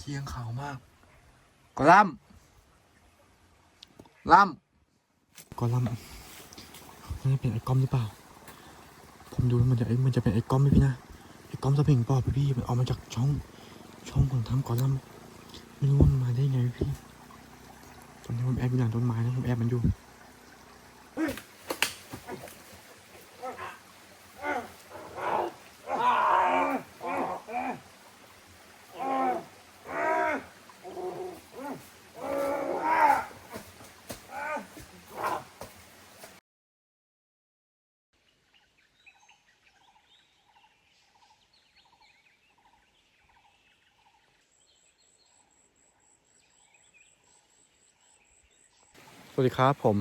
เหม็นขี้ข้างขาวมากกอลัมลัมกอลัมน์น่าจะเป็นไอ้ก้อมหรือเปล่า ผมดูแล้วมันจะไอ้มันจะเป็นไอ้ก้อมไหมพี่นะไอ้ก้อมสปริงปอบพี่มันออกมาจากช่องช่องของถ้ำกอลัมไม่รู้ว่ามันมาได้ไงพี่ตอนนี้ผมแอบอยู่หลังต้นไม้นะผมแอบมันอยู่ วัสดีครับผม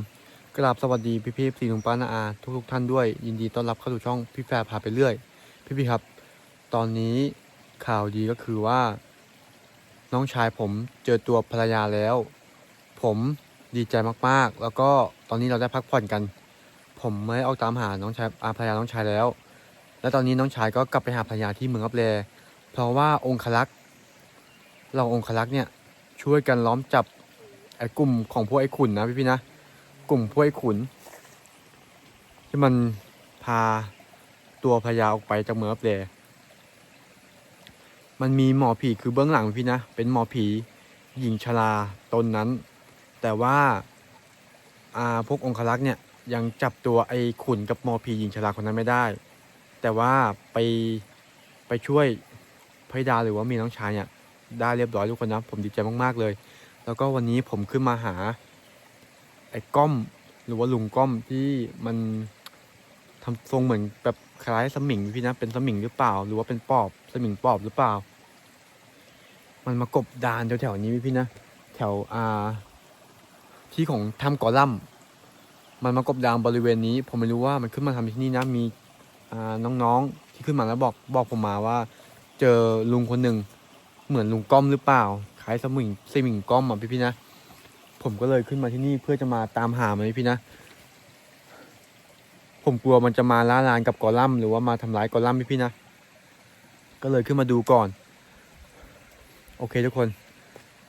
กราบสวัสดีพี่พี่สีลุงป้านาอาทุกทุกท่านด้วย ยินดีต้อนรับเข้าสู่ช่องพี่แฟร์พาไปเรื่อย พี่พี่ครับ ตอนนี้ข่าวดีก็คือว่า น้องชายผมเจอตัวภรรยาแล้ว ผมดีใจมากๆ แล้วก็ตอนนี้เราได้พักผ่อนกัน ผมไม่ออกตามหาน้องชายอาภรรยาน้องชายแล้ว และตอนนี้น้องชายก็กลับไปหาภรรยาที่เมืองอับแลเพราะว่าองคลักษ์เราองคลักษ์เนี่ยช่วยกันล้อมจับ ไอ้กลุ่มของพวกไอ้ขุนนะพี่พี่นะกลุ่มพวกไอ้ขุน ที่มันพาตัวพญาออกไปจากเมืองรับแลมันมีหมอผีคือเบื้องหลังพี่นะ เป็นหมอผีหญิงชราตนนั้น แต่ว่าอาพวกองครักษ์เนี่ยยังจับตัวไอ้ขุนกับหมอผีหญิงชราคนนั้นไม่ได้ แต่ว่าไปไปช่วยพระธิดาหรือว่ามีน้องชายเนี่ยได้เรียบร้อยทุกคนนะผมดีใจมากๆเลย แล้วก็วันนี้ผมขึ้นมาหาไอ้ก้อม หรือว่าลุงก้อมที่มันทำทรงเหมือนแบบคล้ายสมิงพี่นะเป็นสมิงหรือเปล่า หรือว่าเป็นปอบสมิงปอบหรือเปล่า มันมากบดานแถวๆนี้พี่นะแถวอ่าที่ของถ้ำกอลัมมันมากบดานบริเวณนี้ ผมไม่รู้ว่ามันขึ้นมาทำที่นี่นะมีอ่าน้องๆที่ขึ้นมาแล้วบอกบอกผมมาว่า เจอลุงคนหนึ่งเหมือนลุงก้อมหรือเปล่า คล้ายสมิงสมิงก้อมอะพี่พี่นะผมก็เลยขึ้นมาที่นี่เพื่อจะมาตามหามันพี่นะ ผมกลัวมันจะมาล่าลานกับกอลัมหรือว่ามาทำร้ายกอลัมพี่พี่นะ ก็เลยขึ้นมาดูก่อน โอเคทุกคน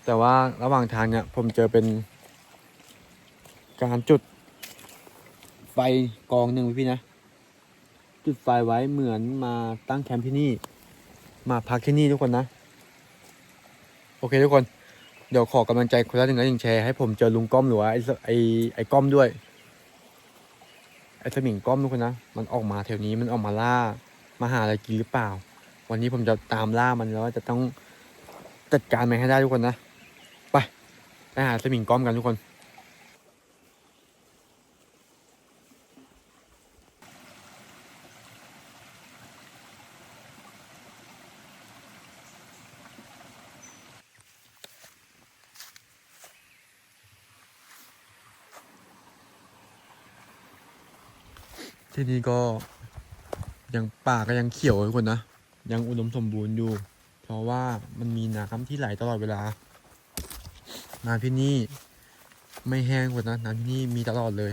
แต่ว่าระหว่างทางเนี่ยผมเจอเป็น การจุด ไฟกองหนึ่งพี่ๆนะ จุดไฟไว้เหมือนมาตั้งแคมป์ที่นี่ มาพักที่นี่ทุกคนนะ โอเคทุกคน เดี๋ยวขอกำลังใจคนละหนึ่งและหนึ่งแชร์ให้ผมเจอลุงก้อมหรือว่าไอ้ไอ้ไอ้ก้อมด้วย ไอ้สมิงก้อมทุกคนนะ มันออกมาแถวนี้มันออกมาล่า มาหาอะไรกินหรือเปล่า วันนี้ผมจะตามล่ามันแล้วจะต้องจัดการมันให้ได้ทุกคนนะ ไปไปหาสมิงก้อมกันทุกคน ที่นี่ก็ยังป่าก็ยังเขียวอยู่ทุกคนนะ ยังอุดมสมบูรณ์อยู่ เพราะว่ามันมีน้ำที่ไหลตลอดเวลา น้ำที่นี่ไม่แห้งหมดนะน้ำที่นี่มีตลอดเลย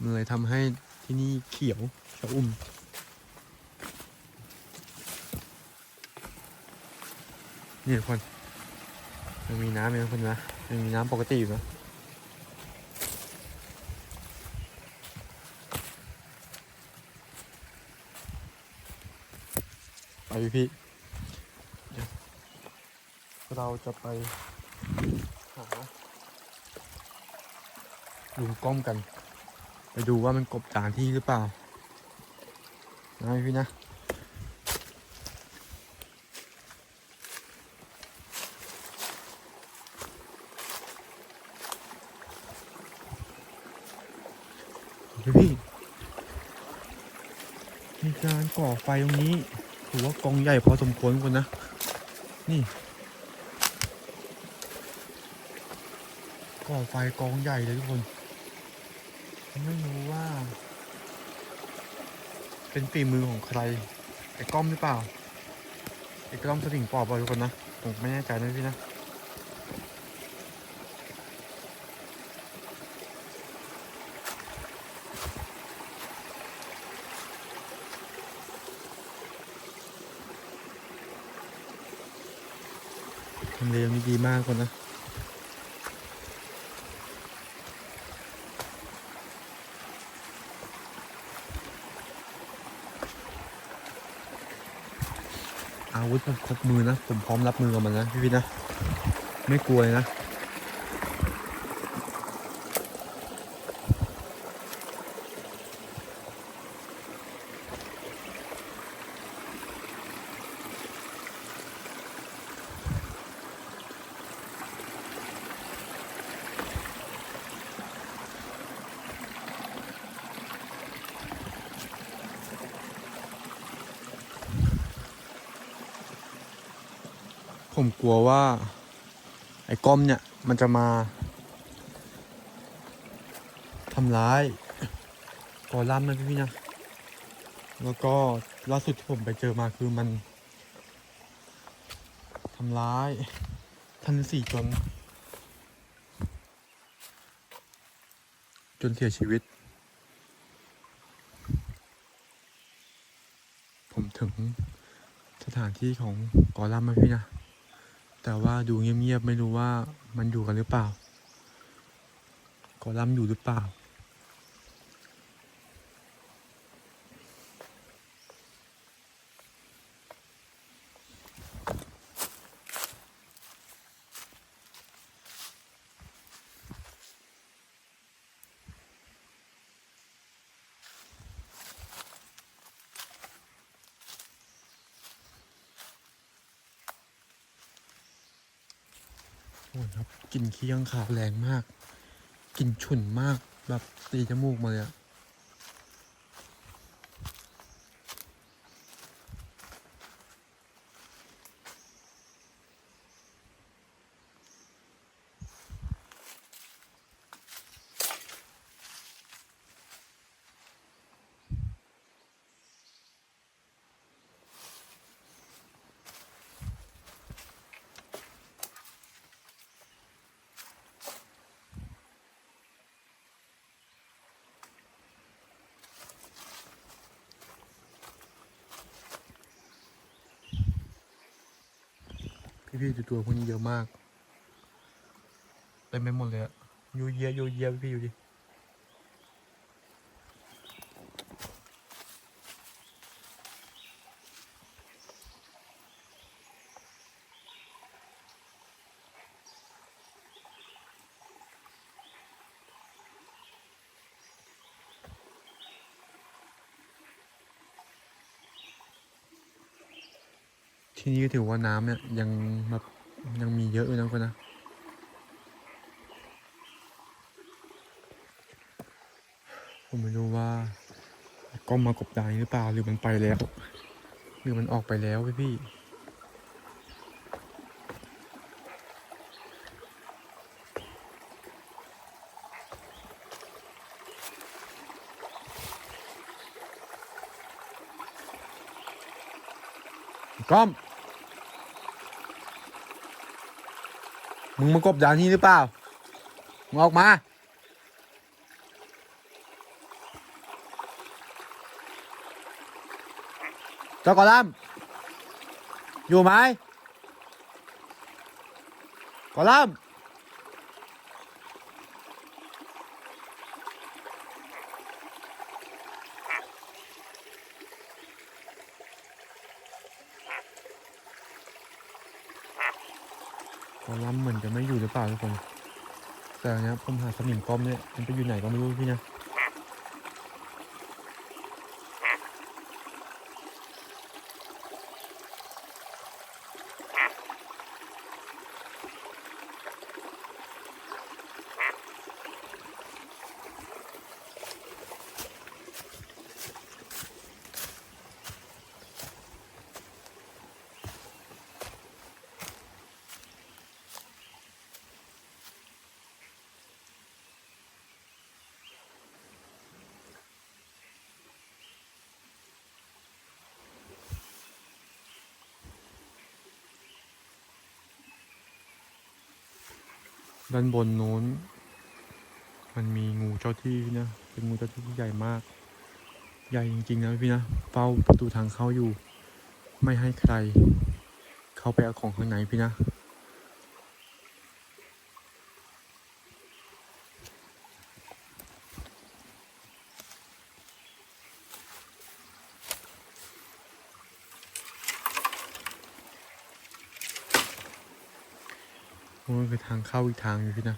มันเลยทำให้ที่นี่เขียวชะอุ่มนี่ทุกคนยังมีน้ำอยู่นะทุกคนนะยังมีน้ำปกติอยู่นะ พี่เดี๋ยวเราจะไปหาลุงก้อมกัน ไปดูว่ามันกบดานที่หรือเปล่านะพี่นะพี่มีการก่อไฟตรงนี้ ถือว่ากองใหญ่พอสมควรคนนะ นี่ก่อไฟกองใหญ่เลยทุกคน ไม่รู้ว่า เป็นฝีมือของใคร ไอ้ก้อมหรือเปล่า ไอ้ก้อมสลิงปอบเปล่าทุกคนนะ ผมไม่แน่ใจนะพี่นะำเลตรงนี้ดีมากคนนะอาวุธมันครบมือนะ ผมพร้อมรับมือกับมันนะพี่พี่นะ ไม่กลัวเลยนะ ผมกลัวว่า ไอ้ก้อมเนี่ย มันจะมาทำร้ายกอลัมนะพี่พี่นะ แล้วก็ล่าสุดที่ผมไปเจอมาคือมันทำร้ายท่านสี่จน จนเสียชีวิต ผมถึงสถานที่ของกอลัมนะพี่นะ แต่ว่าดูเงียบๆไม่รู้ว่ามันอยู่กันหรือเปล่า กอลัมอยู่หรือเปล่า กลิ่นขี้ข้างคาวแรงมากกลิ่นฉุนมากแบบตีจมูกมาเลยอะ พี่ๆดูตัวพวกนี้เยอะมากเต็มไปหมดเลยอะยูเยียยูเยียพี่ๆดูดิ ที่นี่ก็ถือว่าน้ำเนี่ยยังแบบยังมีเยอะอยู่นะคนนะผมไม่รู้ว่าก้อมมากบดานหรือเปล่าหรือมันไปแล้วหรือมันออกไปแล้วพี่พี่ก้อม มึงมากบดานที่หรือเปล่า มึงออกมา เจ้ากอลัมอยู่ไหมกอลัม น์กอลัมเหมือนจะไม่อยู่หรือเปล่าทุกคน แต่เนี้ยผมหาสนิมกอมเนี่ยมันไปอยู่ไหนก็ไม่รู้พี่นะ ด้านบนโน้น มันมีงูเจ้าที่นะ เป็นงูเจ้าที่ที่ใหญ่มาก ใหญ่จริงๆนะพี่นะ เฝ้าประตูทางเข้าอยู่ ไม่ให้ใคร เข้าไปเอาของข้างในพี่นะ โอ้ยคือทางเข้าอีกทางอยู่พี่นะ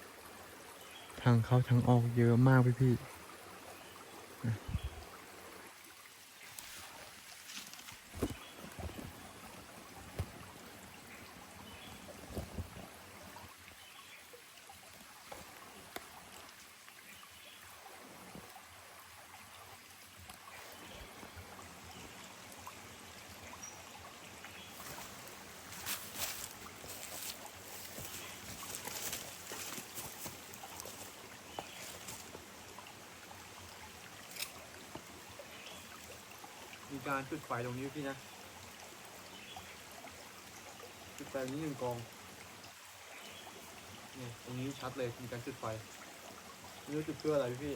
ทางเข้าทางออกเยอะมากพี่พี่ มีการจุดไฟตรงนี้พี่นะ จุดไฟตรงนี้หนึ่งกอง เนี่ยตรงนี้ชัดเลยมีการจุดไฟไม่รู้จุดเพื่ออะไรพี่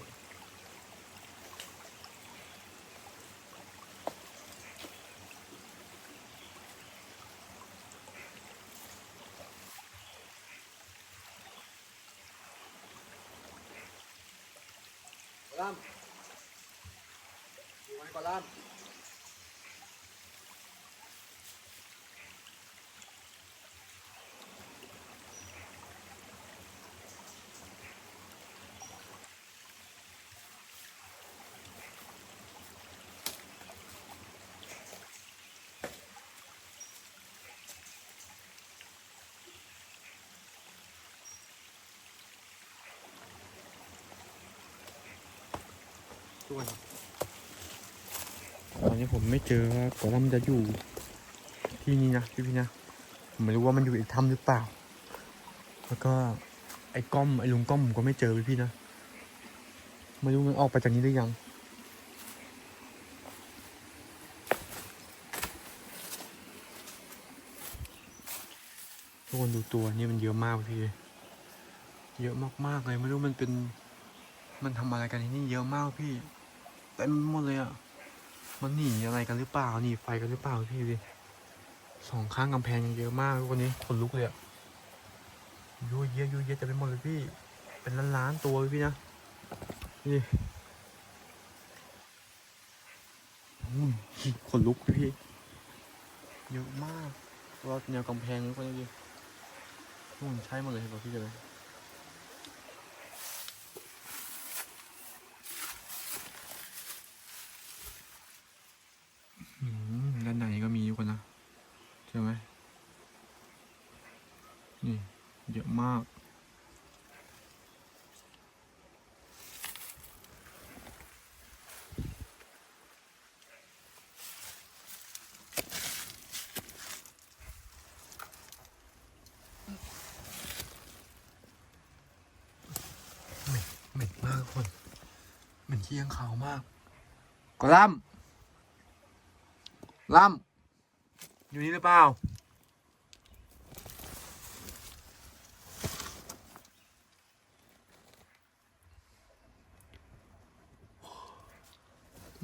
ล่ามอยู่ไหมก่อนล่าม ทุกคนครับตอนนี้ผมไม่เจอว่ากอลัมน์จะอยู่ที่นี่นะพี่พี่นะผมไม่รู้ว่ามันอยู่อีกถ้ำหรือเปล่า แล้วก็ไอ้ก้อมไอ้ลุงก้อมผมก็ไม่เจอพี่พี่นะไม่รู้มันออกไปจากนี้หรือยังทุกคนดูตัวนี่มันเยอะมากพี่ เยอะมากๆเลยไม่รู้มันเป็น มันทำอะไรกันที่นี่เยอะมากพี่ ต็มหมดเลยอะ มันหนีอะไรกันหรือเปล่าหนีไฟกันหรือเปล่าพี่ดิสองข้างกำแพงยังเยอะมากวันนี้ขนลุกเลยอะยูเยอะยูเยอะจะไปหมดเลยพี่ เป็นล้านล้านๆตัวเลยพี่นะ นี่ขนลุกพี่ เยอะมากรอบแนวกำแพงทุกคนดูดิทุกคนใช่หมดเลยเห็นป่ะพี่เจอ อืมด้านในก็มีทุกคนนะใช่ไหมนี่ เยอะ มาก เหม็นเหม็นมากทุกคนเหม็นขี้ยังขาวมากกอลัมล่ำอยู่นี่หรือเปล่า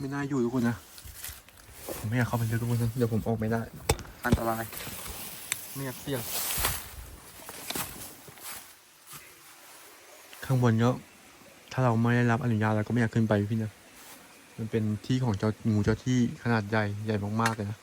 ไม่น่าอยู่ทุกคนนะ ผมไม่อยากเข้าไปเลยทุกคนนะเดี๋ยวผมออกไม่ได้ อันตราย ไม่อยากเสี่ยง ข้างบนก็ถ้าเราไม่ได้รับอนุญาตเราก็ไม่อยากขึ้นไปพี่นะ มันเป็นที่ของเจ้างูเจ้าที่ขนาดใหญ่ใหญ่มากๆเลยนะ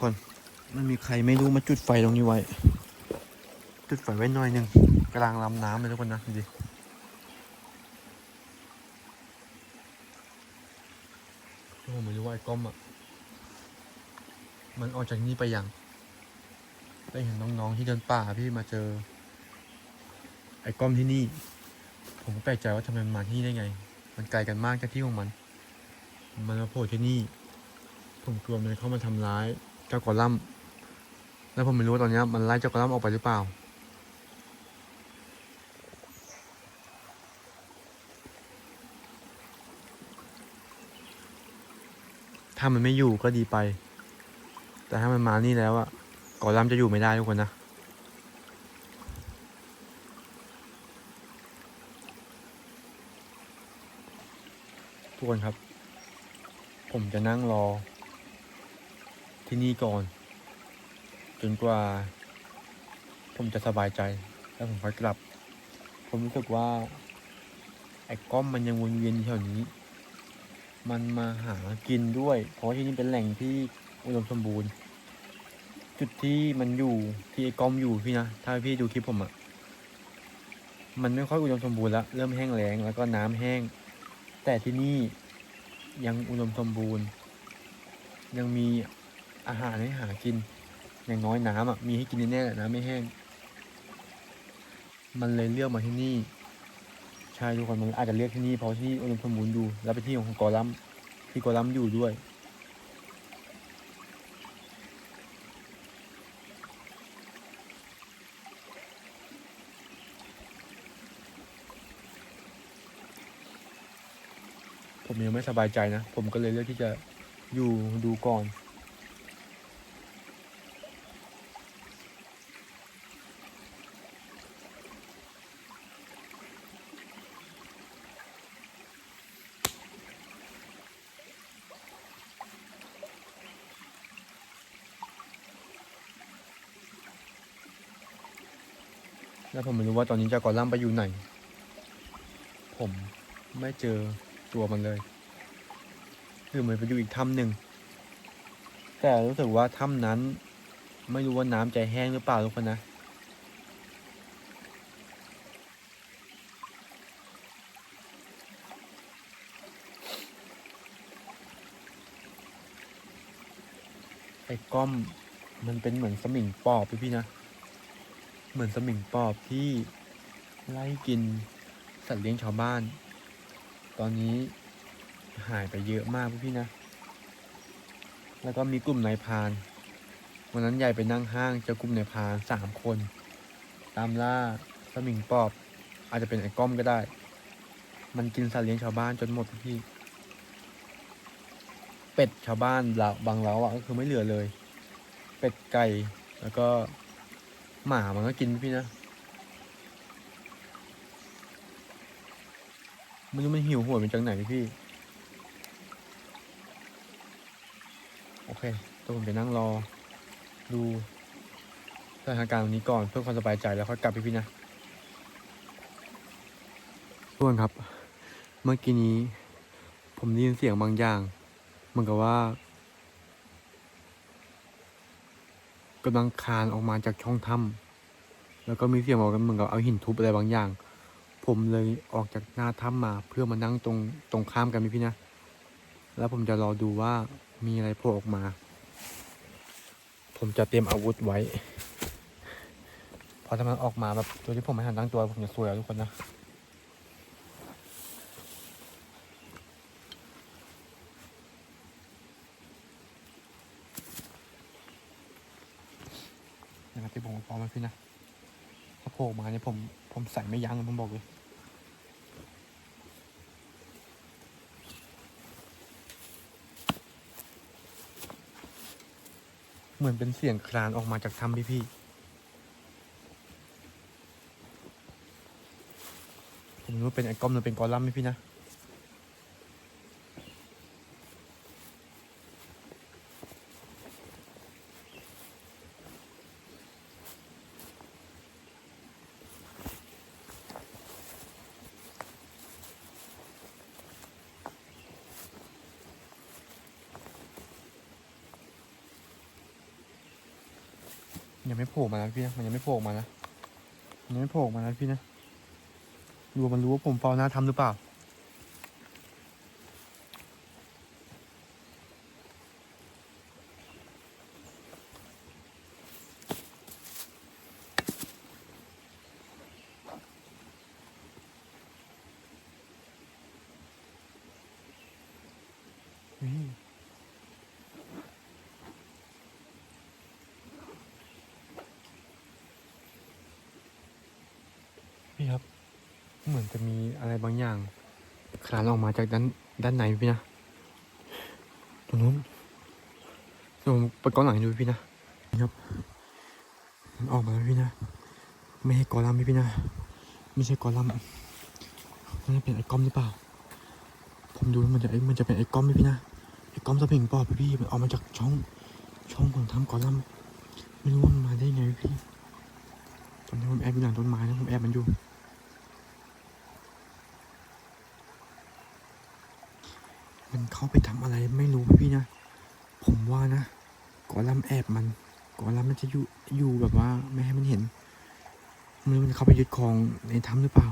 คน มันมีใครไม่รู้มาจุดไฟตรงนี้ไว้ จุดไฟไว้หน่อยหนึ่งกลางลำน้ำเลยทุกคนนะดูดิผมไม่รู้ว่าไอ้ก้อมอะ มันออกจากนี่ไปยัง ได้เห็นน้องๆที่เดินป่าพี่มาเจอ ไอ้ก้อมที่นี่ ผมก็แปลกใจว่าทำไมมันมาที่นี่ได้ไง มันไกลกันมากจากที่ของมัน มันมาโผล่ที่นี่ ผมกลัวมันเข้ามาทำร้าย เจ้ากอลัมแล้วผมไม่รู้ตอนนี้มันไล่เจ้ากอลัมออกไปหรือเปล่า ถ้ามันไม่อยู่ก็ดีไป แต่ถ้ามันมานี่แล้วอะกอลัมจะอยู่ไม่ได้ทุกคนนะทุกคนครับ ผมจะนั่งรอ ที่นี่ก่อน จนกว่า ผมจะสบายใจ แล้วผมค่อยกลับ ผมรู้สึกว่าไอ้ก้อมมันยังวนเวียนแถวนี้ มันมาหากินด้วย เพราะที่นี่เป็นแหล่งที่อุดมสมบูรณ์ จุดที่มันอยู่ที่ไอ้ก้อมอยู่พี่นะถ้าพี่ดูคลิปผมอะมันไม่ค่อยอุดมสมบูรณ์แล้วเริ่มแห้งแล้งแล้วก็น้ำแห้ง แต่ที่นี่ยังอุดมสมบูรณ์ ยังมี อาหารให้หากิน อย่างน้อยน้ำอะมีให้กินแน่ๆแหละน้ำไม่แห้ง มันเลยเลือกมาที่นี่ ใช่ทุกคนมันอาจจะเลือกที่นี่เพราะที่นี่อุดมสมบูรณ์อยู่แล้วเป็นที่ของกอลัมที่กอลัมอยู่ด้วยผมยังไม่สบายใจนะ ผมก็เลยเลือกที่จะอยู่ดูก่อน ผมไม่รู้ว่าตอนนี้เจ้ากอลัมไปอยู่ไหน ผมไม่เจอตัวมันเลยคือมันไปอยู่อีกถ้ำหนึ่งแต่รู้สึกว่าถ้ำนั้น ไม่รู้ว่าน้ำใจแห้งหรือเปล่าทุกคนนะไอ้ก้อมมันเป็นเหมือนสมิงปอบพี่พี่นะ เหมือนสมิงปอบที่ไล่กินสัตว์เลี้ยงชาวบ้าน ตอนนี้หายไปเยอะมากพี่พี่นะ แล้วก็มีกลุ่มนายพาน วันนั้นใหญ่ไปนั่งห้างเจอกลุ่มนายพานสามคน ตามล่าสมิงปอบ อาจจะเป็นไอ้ก้อมก็ได้ มันกินสัตว์เลี้ยงชาวบ้านจนหมดพี่ เป็ดชาวบ้านเราบางเล้าอะก็คือไม่เหลือเลย เป็ดไก่แล้วก็ หมามันก็กินพี่นะไม่รู้มันหิวโหวยมาจากไหนพี่ โอเคตัวผมไปนั่งรอ ดูสถานการณ์ตรงนี้ก่อนเพื่อความสบายใจแล้วค่อยกลับพี่พี่นะทุกคนครับ เมื่อกี้นี้ ผมได้ยินเสียงบางอย่าง เหมือนกับว่า กำลังคานออกมาจากช่องถ้ำแล้วก็มีเสียงบอกกันเหมือนกับเอาหินทุบอะไรบางอย่าง ผมเลยออกจากหน้าถ้ำมา เพื่อมานั่งตรงตรงข้ามกันพี่พี่นะ แล้วผมจะรอดูว่ามีอะไรโผล่ออกมา ผมจะเตรียมอาวุธไว้พราะถ้ามันออกมาแบบตัวที่ผมไม่ทันตั้งตัวผมจะซวยเอทุกคนนะ นะครับที่ผม พี่นะถ้าโผล่มาเนี่ยผมผมใส่ไม่ยั้งผมบอกเลยเหมือนเป็นเสียงคลานออกมาจากถ้ำพี่พี่ผมรู้เป็นไอ้ก้อมหรือเป็นกอลัมไหมพี่นะ ยังไม่โผล่มานะ พี่นะมันยังไม่โผล่มานะมันยังไม่โผล่มานะพี่นะดูมันรู้ว่าผมเฝ้าหน้าทำหรือเปล่าอืม พี่ครับ เหมือนจะมีอะไรบางอย่างคลานออกมาจากด้านด้านในพี่นะตรงนู้นเดี๋ยวผมไปก้อนหลังให้ดูพี่นะนะครับมันออกมาแล้วพี่นะ ไม่ใช่กอลัมพี่นะไม่ใช่กอลัมน์น่าจะเป็นไอ้ก้อมหรือเปล่า ผมดูแล้วมันจะไอ้มันจะเป็นไอ้ก้อมไหมพี่นะไอ้ก้อมสปริงปอบพี่มันออกมาจากช่องช่องของถ้ำกอลัมไม่รู้ว่ามันมาได้ไงพี่ตอนนี้ผมแอบอยู่หลังต้นไม้นะผมแอบมันอยู่ มัน เขาไปทำอะไรไม่รู้พี่นะ ผมว่านะกอลัมแอบมันกอลัมมันจะอยู่อยู่แบบว่าไม่ให้มันเห็นมันมันเข้าไปยึดครองในถ้ำหรือเปล่า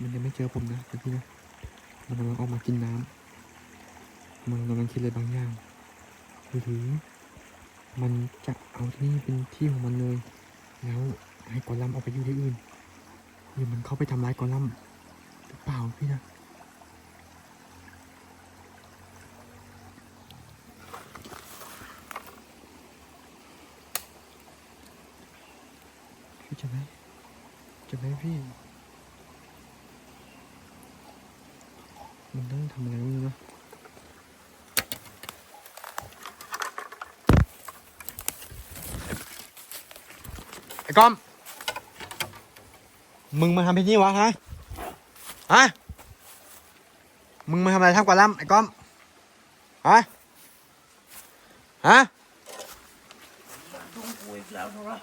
มันยังไม่เจอผมนะพี่นะ มันกำลังออกมากินน้ำ มันกำลังคิดอะไรบางอย่าง หรือมันจะเอาที่นี่เป็นที่ของมันเลย แล้วให้กอลัมออกไปอยู่ที่อื่นหรือมันเข้าไปทำร้ายกอลัมหรือเปล่าพี่นะพี่จะไหมจะไหมพี่มันต้องทำอะไรไม่รู้นะ ไอ้ก้อม มึงมาทำเพชนี่วะฮะ ฮะ มึงมาทำอะไรทำกว่าล่ำไอ้ก้อม ฮะ ฮะต้องกูอีกแล้วนะ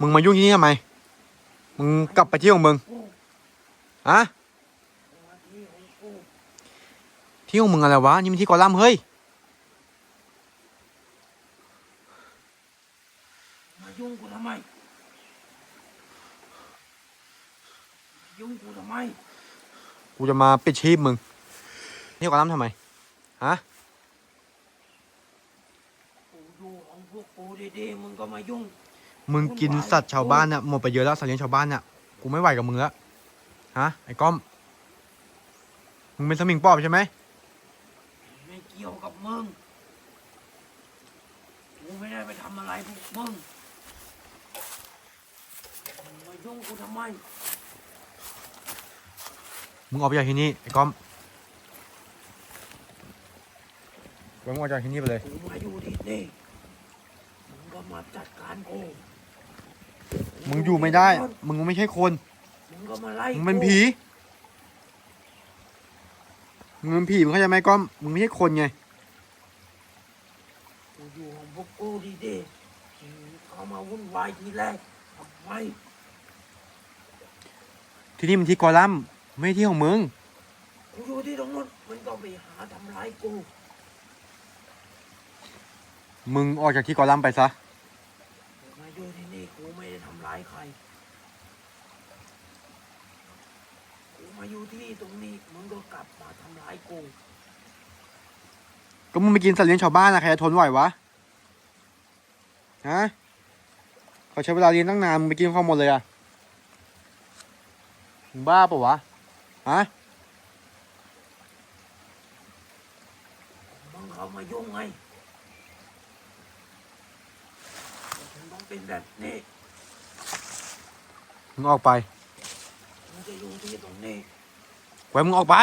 มึงมายุ่งที่นี่ทำไม มึงกลับไปที่ของมึง ฮะ ที่ของกูที่ของมึงอะไรวะ นี่มันที่กอลัมน์เฮ้ย มายุ่งกูทำไม ยุ่งกูทำไม กูจะมาปิดชีพมึง นี่กอลัมน์ทำไม ฮะ กูดูของพวกกูดีๆมึงก็มายุ่ง มึงกินสัตว์ชาวบ้านน่ะหมดไปเยอะแล้วสัตว์เลี้ยงชาวบ้านน่ะ กูไม่ไหวกับมึงแล้ว ฮะ ไอ้ก้อม มึงเป็นสมิงปอบใช่ไหม ไม่เกี่ยวกับมึง กูไม่ได้ไปทำอะไรพวกมึงมึงมายุ่งกูทำไม มึงออกไปจากที่นี่ไอ้ก้อมมึงออกจากที่นี่ไปเลย กูมาอยู่ที่นี่มึงก็มาจัดการกูมึงอยู่ไม่ได้ มึงไม่ใช่คน มึงก็มาไล่มึงเป็นกูผี มึงเป็นผีมึงเข้าใจไหมก้อม มึงไม่ใช่คนไง กูอยู่ของพวกกูดีๆมึงเข้ามาวุ่นวายทีแรกทำไม ที่นี่มันที่กอลัมน์ ไม่ใช่ที่ของมึง กูอยู่ที่ตรงนู้นมันก็ไปหาทำร้ายกู มึงออกจากที่กอลัมน์ไปซะกูมาอยู่ที่นี่กูไม่ได้ทำร้ายใคร กูมาอยู่ที่ตรงนี้มึงก็กลับมาทำร้ายกู ก็มึงไปกินสัตว์เลี้ยงชาวบ้านนะใครจะทนไหววะ ฮะเขาใช้เวลาเรียนตั้งนานมึงไปกินข้าวหมดเลยอะมึงบ้าปะวะ ฮะมึงเข้ามายุ่งไงมึงต้องเป็นแบบนี้มึงออกไปมึงจะอยู่ที่ตรงนี้ไว้มึงออกไป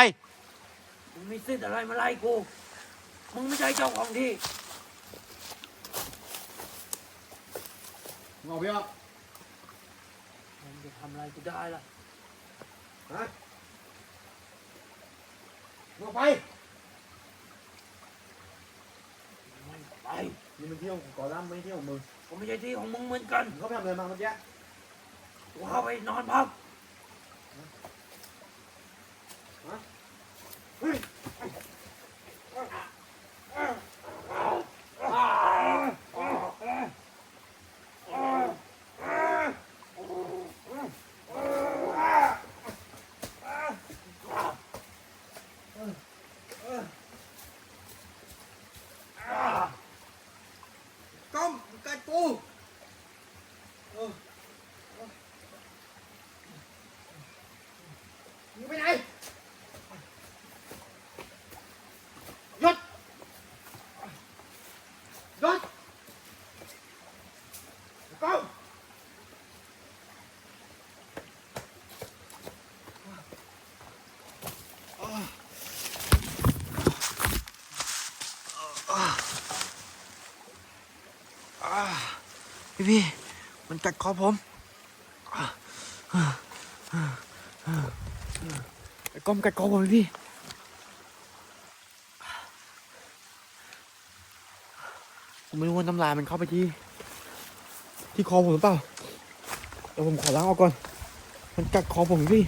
มึงไม่สิทธิ์อะไรมาไล่กูมึงไม่ใช่เจ้าของที่มึงออกไปออกมึงจะทำอะไรกูได้ล่ะฮะ มึงออกไปไม่ไป นี่มันเที่ยวของกอลัมน์ไม่ใช่เที่ยวของมึงกูไม่ใช่ที่ของมึงเหมือนกันมึงเข้าไปทำอะไรมาเมื่อกี้กูเข้าไปนอนพัก เฮ้ย ก้มกัดกูมึงไปไหนหยุดหยุดก้ม พี่มันกัดคอผมไอ้ก้อมกัดคอผมไหมพี่ผมไม่รู้ว่าน้ำลายมันเข้าไปที่ ที่คอผมหรือเปล่าเดี๋ยวผมขอล้างออกก่อน มันกัดคอผมพี่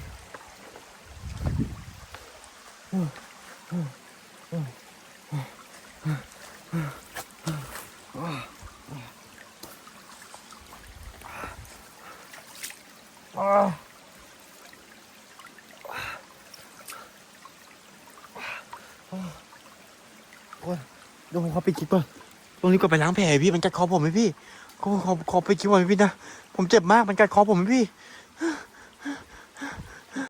เดี๋ยวผมขอไปคิดก่อตรงนี้ก็ไปล้างแผลพี่มันกัดคอผมไหมพี่ขอขอขอไปคิดก่อนพี่นะผมเจ็บมากมันกัดคอผมไหมพี่